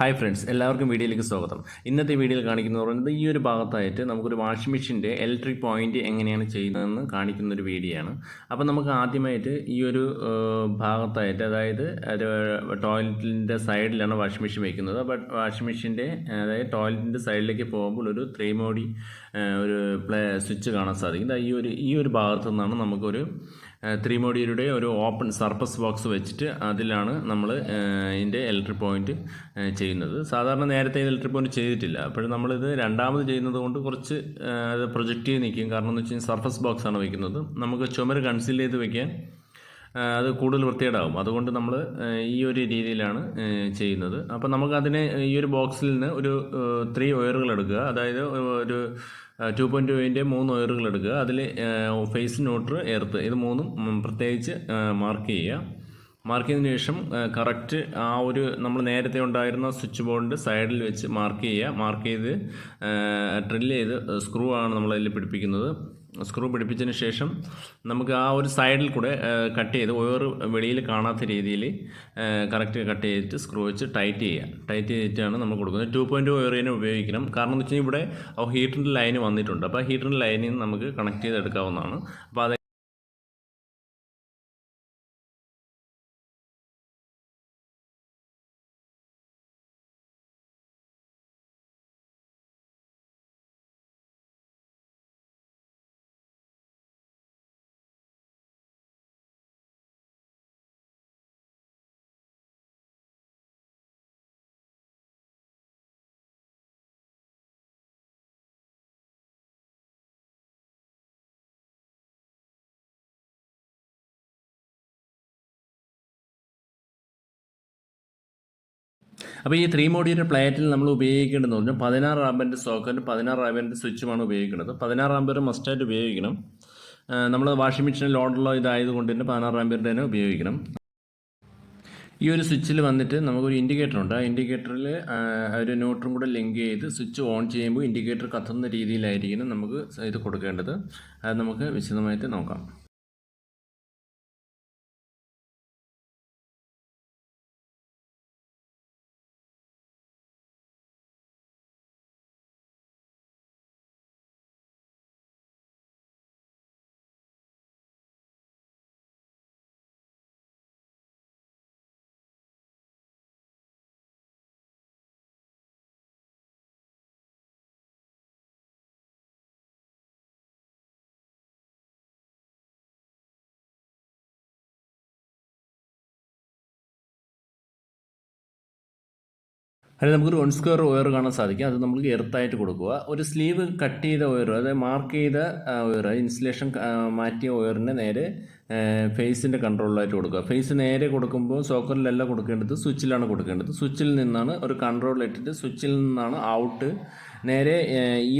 Hi friends എല്ലാവർക്കും വീഡിയോയിലേക്ക് സ്വാഗതം. ഇന്നത്തെ വീഡിയോയിൽ കാണിക്കുന്നത് പറയുന്നത് ഈ ഒരു ഭാഗത്തായിട്ട് നമുക്കൊരു വാഷിംഗ് മെഷീന്റെ ഇലക്ട്രിക് പോയിന്റ് എങ്ങനെയാണ് ചെയ്യുന്നതെന്ന് കാണിക്കുന്ന ഒരു വീഡിയോ ആണ്. അപ്പോൾ നമുക്ക് ആദ്യമായിട്ട് ഈ ഒരു ഭാഗത്തായിട്ട് അതായത് ടോയ്ലറ്റിന്റെ സൈഡിലാണ് വാഷിംഗ് മെഷീൻ വയ്ക്കുന്നത് അപ്പോൾ വാഷിംഗ് മെഷീന്റെ അതായത് ടോയ്ലറ്റിന്റെ സൈഡിലേക്ക് പോകുമ്പോൾ ഒരു ത്രീ മോഡി ഒരു പ്ലേ സ്വിച്ച് കാണാൻ സാധിക്കും. ഈ ഒരു ഈ ഒരു ഭാഗത്തു നിന്നാണ് നമുക്കൊരു ത്രീ മോഡിയുടെ ഒരു ഓപ്പൺ സർഫസ് ബോക്സ് വെച്ചിട്ട് അതിലാണ് നമ്മൾ ഇതിന്റെ ഇലക്ട്രിക് പോയിന്റ് ചെയ്യുന്നത്. സാധാരണ നേരത്തെ ഇലക്ട്രിക് പോയിന്റ് ചെയ്തിട്ടില്ല. അപ്പോൾ നമ്മളിത് രണ്ടാമത് ചെയ്യുന്നത് കൊണ്ട് കുറച്ച് അത് പ്രൊജക്റ്റ് ചെയ്ത് നിൽക്കും. കാരണം എന്ന് വെച്ച് കഴിഞ്ഞാൽ സർഫസ് ബോക്സ് ആണ് വെക്കുന്നത്. നമുക്ക് ചുമര് കൺസീൽ ചെയ്ത് വെക്കാൻ അത് കൂടുതൽ വൃത്തികേടാവും അതുകൊണ്ട് നമ്മൾ ഈ ഒരു രീതിയിലാണ് ചെയ്യുന്നത്. അപ്പോൾ നമുക്കതിനെ ഈ ഒരു ബോക്സിൽ നിന്ന് ഒരു ത്രീ വയറുകൾ എടുക്കുക. അതായത് ഒരു ടു പോയിന്റ് ടുവിന്റെ മൂന്ന് വയറുകൾ എടുക്കുക. അതിൽ ഫേസ് ന്യൂട്രൽ എർത്ത്. ഇത് മൂന്നും പ്രത്യേകിച്ച് മാർക്ക് ചെയ്യുക. മാർക്ക് ചെയ്തതിന് ശേഷം കറക്റ്റ് ആ ഒരു നമ്മൾ നേരത്തെ ഉണ്ടായിരുന്ന സ്വിച്ച് ബോർഡിന്റെ സൈഡിൽ വെച്ച് മാർക്ക് ചെയ്യുക. മാർക്ക് ചെയ്ത് ഡ്രില്ല് ചെയ്ത് സ്ക്രൂ ആണ് നമ്മൾ അതിൽ പിടിപ്പിക്കുന്നത്. സ്ക്രൂ പിടിപ്പിച്ചതിന് ശേഷം നമുക്ക് ആ ഒരു സൈഡിൽ കൂടെ കട്ട് ചെയ്ത് വയർ വെളിയിൽ കാണാത്ത രീതിയിൽ കറക്റ്റ് കട്ട് ചെയ്തിട്ട് സ്ക്രൂ വെച്ച് ടൈറ്റ് ചെയ്യുക. ടൈറ്റ് ചെയ്തിട്ടാണ് നമ്മൾ കൊടുക്കുന്നത്. ടു പോയിന്റ് തന്നെ ഉപയോഗിക്കണം. കാരണം എന്ന് വെച്ചാൽ ഇവിടെ ഹീറ്ററിന്റെ ലൈന് വന്നിട്ടുണ്ട്. അപ്പോൾ ഹീറ്ററിന്റെ ലൈനിൽ നിന്ന് നമുക്ക് കണക്ട് ചെയ്തെടുക്കാവുന്നതാണ്. അപ്പോൾ അത് അപ്പോൾ ഈ ത്രീ മോഡിയുടെ പ്ലേറ്റിൽ നമ്മൾ ഉപയോഗിക്കേണ്ടതെന്ന് പറഞ്ഞാൽ പതിനാറ് ആമ്പറിന്റെ സോക്കറ്റ് പതിനാറ് ആമ്പറിന്റെ സ്വിച്ചുമാണ് ഉപയോഗിക്കുന്നത്. പതിനാറ് ആമ്പർ മസ്റ്റായിട്ട് ഉപയോഗിക്കണം. നമ്മൾ വാഷിംഗ് മെഷീനിൽ ലോഡുള്ള ഇതായതുകൊണ്ട് തന്നെ പതിനാറ് ആമ്പറിന്റെ തന്നെ ഉപയോഗിക്കണം. ഈ ഒരു സ്വിച്ചിൽ വന്നിട്ട് നമുക്കൊരു ഇൻഡിക്കേറ്റർ ഉണ്ട്. ആ ഇൻഡിക്കേറ്ററിൽ ഒരു ന്യൂട്രും കൂടെ ലിങ്ക് ചെയ്ത് സ്വിച്ച് ഓൺ ചെയ്യുമ്പോൾ ഇൻഡിക്കേറ്റർ കത്തുന്ന രീതിയിലായിരിക്കണം നമുക്ക് ഇത് കൊടുക്കേണ്ടത്. അത് നമുക്ക് വിശദമായിട്ട് നോക്കാം. അതിൽ നമുക്കൊരു വൺ സ്ക്വയർ വയർ കാണാൻ സാധിക്കും. അത് നമുക്ക് എർത്തായിട്ട് കൊടുക്കുക. ഒരു സ്ലീവ് കട്ട് ചെയ്ത വയർ അതായത് മാർക്ക് ചെയ്ത വയർ ഇൻസുലേഷൻ മാറ്റിയ വയറിനെ നേരെ ഫേസിന്റെ കൺട്രോളിലായിട്ട് കൊടുക്കുക. ഫേസ് നേരെ കൊടുക്കുമ്പോൾ സോക്കറിലല്ല കൊടുക്കേണ്ടത് സ്വിച്ചിലാണ് കൊടുക്കേണ്ടത്. സ്വിച്ചിൽ നിന്നാണ് ഒരു കൺട്രോൾ ഇട്ടിട്ട് സ്വിച്ചിൽ നിന്നാണ് ഔട്ട് നേരെ ഈ